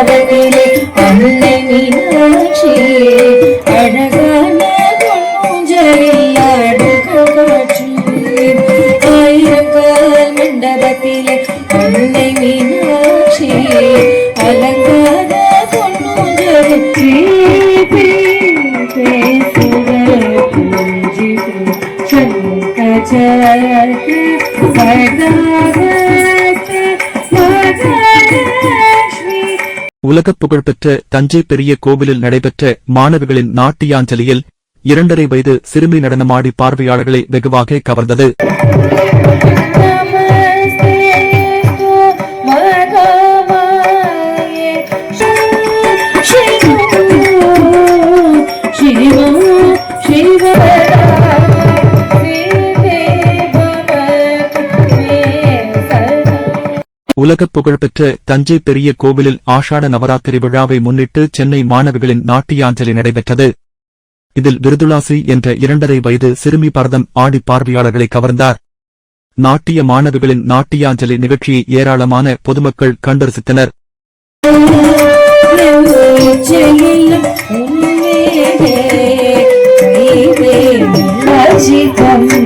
மண்டபத்திலே அன்னை மீனாட்சி அழகான பொன்னூஞ்சலில் அடுக்கு ஆயிரங்கால் மண்டபத்திலே அன்னை மீனாட்சி அலங்கார பொன்னூஞ்சலில் மகாலட்சுமி உலகப் புகழ்பெற்ற தஞ்சை பெரிய கோவிலில் நடைபெற்ற மாணவிகளின் நாட்டியாஞ்சலியில் இரண்டரை வயது சிறுமி நடனமாடி பார்வையாளர்களை வெகுவாக கவர்ந்தது Shiva, Shiva, உலகப் புகழ்பெற்ற தஞ்சை பெரிய கோவிலில் ஆஷாட நவராத்திரி விழாவை முன்னிட்டு சென்னை மாணவிகளின் நாட்டியாஞ்சலி நடைபெற்றது. இதில் விருதுலாசி என்ற இரண்டரை வயது சிறுமி பரதம் ஆடி பார்வையாளர்களை கவர்ந்தார். நாட்டிய மாணவிகளின் நாட்டியாஞ்சலி நிகழ்ச்சியை ஏராளமான பொதுமக்கள் கண்டரசித்தனர் ஜிதம்